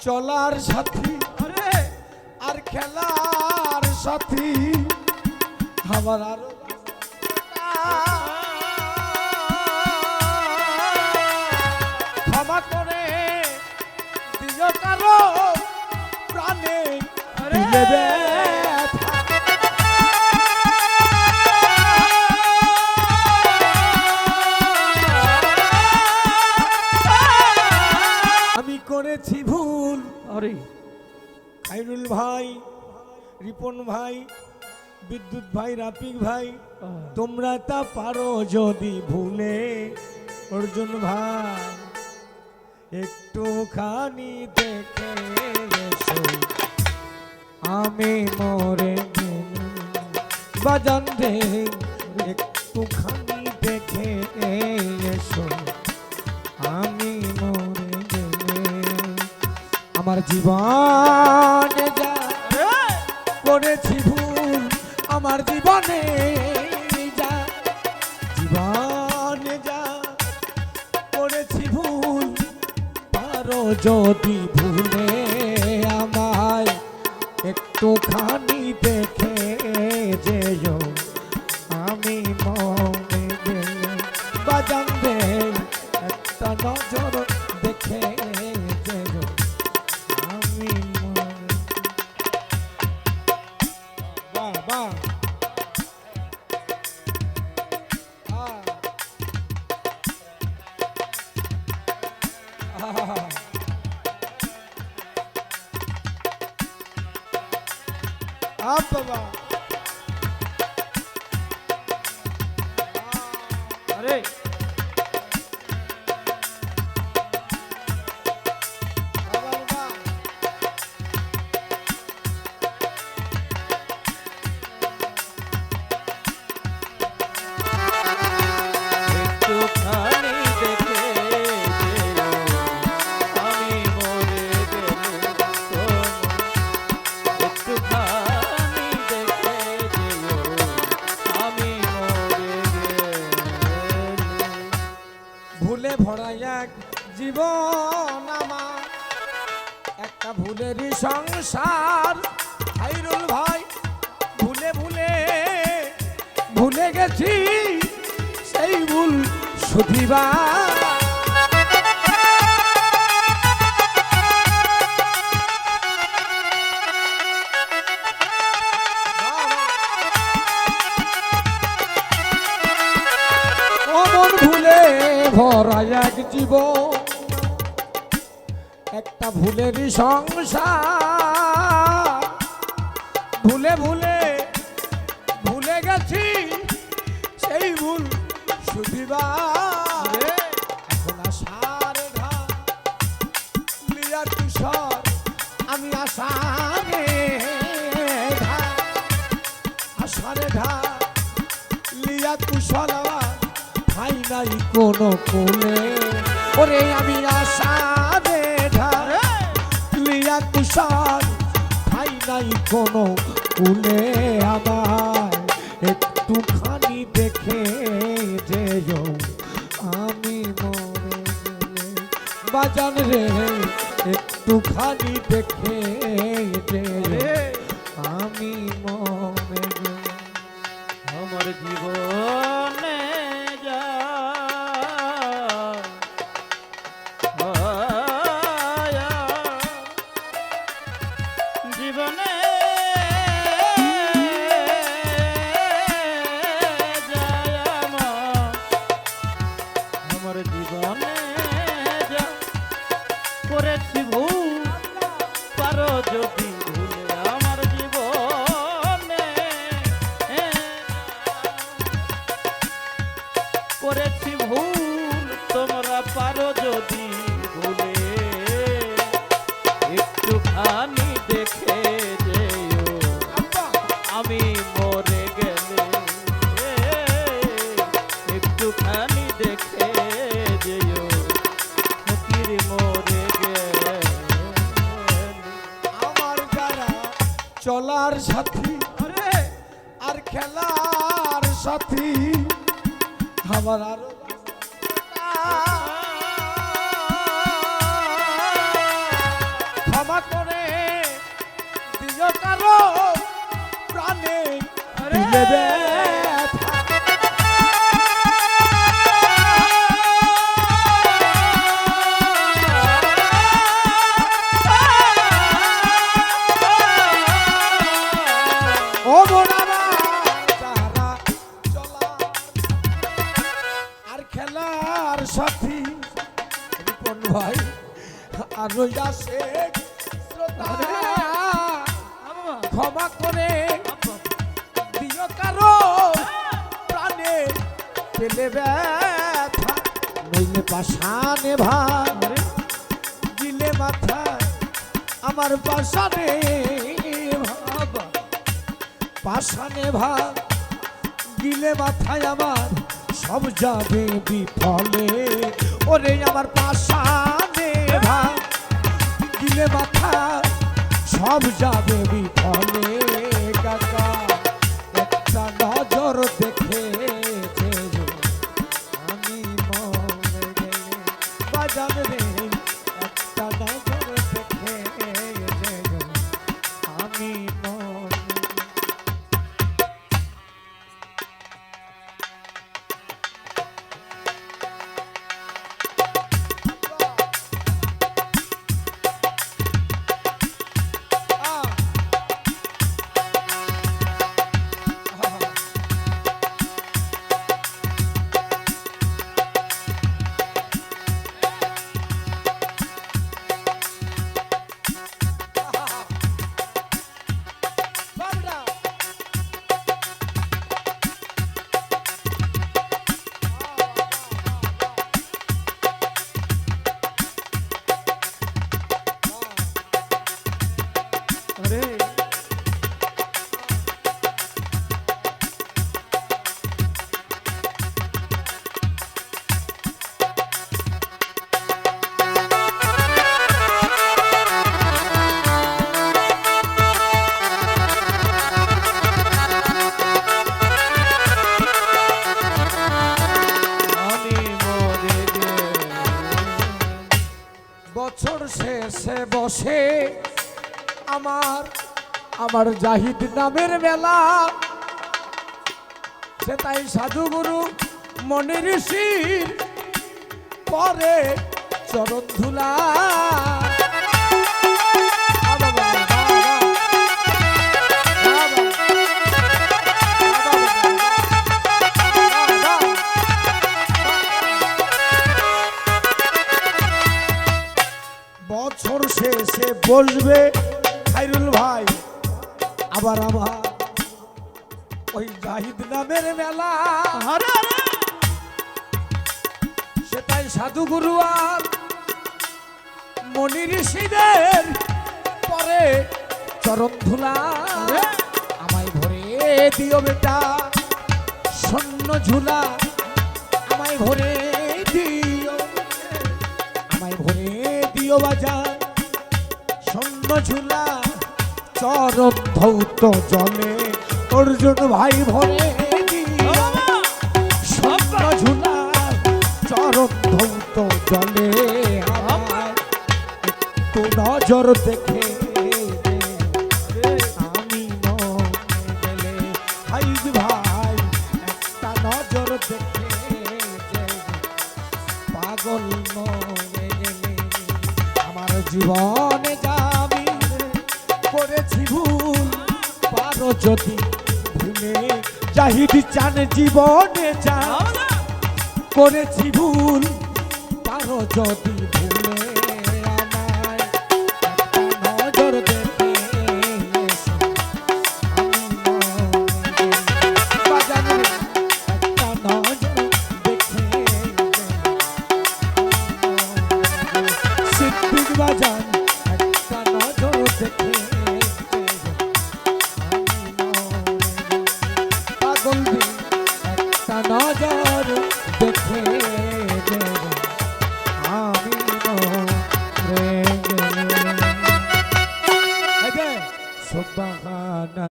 চলার সাথী। আরে। আর খেলার সাথী। আমার আরও ক্ষমা করে দিও কারও প্রাণে। আরে! ভাই রিপন ভাই বিদ্যুৎ ভাই রাফিক ভাই তোমরা তা পারো যদি ভুলে। অর্জুন ভাই একটুখানি দেখে আমি মরে বাজান রে একটুখানি দেখে এসো। আমি মরে আমার জীবনে করেছি ভুল, আমার জীবনে যা জীবনে যা করেছি ভুল পারো যদি ভুলে আমায় একটুখানি দেখে যেও, আমি মনে আপ বাবা আরে। ভুলে ভরা এক জীবন আমার। একটা ভুলেরই সংসার হাইরুল ভাই, ভুলে ভুলে ভুলে গেছি। সেই ভুল শুধিবার ভরা এক জীব একটা ভুলেরই সংসার। ভুলে ভুলে ভুলে গেছি সেই ভুল শুধিবার। এখন আসার লিয়া তুষার আমি আসারে ঘাট। আসারে ঘাট লিয়া তুষার ভাই নাই কোনো কোলে। ওরে আমি আসারে ঘাট লিয়া তুষার ভাই নাই কোনো কুলে আমার একটুখানি দেখে যেও, আমি মরে বাজান রে, একটুখানি দেখে যেও, আমি মরে আমার জীবনে। আমার আরও ক্ষমা করে দিও কারও প্রাণে। দেবে ক্ষমা করে দিও কারও প্রাণে পেলে ব্যথা নইলে পাশানে ভাই দিলে মাথা আমার পাশানে আব্বা, পাশানে ভাগ গিলে মাথায় আমার সব যাবে বিফলে। ওরে আমার পাশানে ভাগ গিলে মাথা সব যাবে বিফলে কাকা একটা নজর দেখে বসে। আমার আমার জাহিদ নামের মেলা। সে তাই সাধুগুরু মনে ঋষির পরে চরণ ধুলা। বছর শেষে বসবে খাইরুল ভাই। আবার আবার ওই জাহিদ নামের মেলা। সেটাই সাধুগুরু আর মনি ঋষিদের পরে চরণ ধুলা। আমায় ভরে দিও বেটা স্বর্ণ ঝুলা। আমায় ভরে দিও বাজার স্বর্ণ ঝুলা চরণ ধৌত জলে, অর্জুন ভাই ভরে স্বপ্ন ঝুলা চরণ ধৌত জলে। একটু নজর দেখে পাগল জীবনে যাবি করেছি ভুল পারো যদি ভুলে। জাহিদ চান জীবনে যা করেছি ভুল পারো যদি ভুলে। নজর দেখে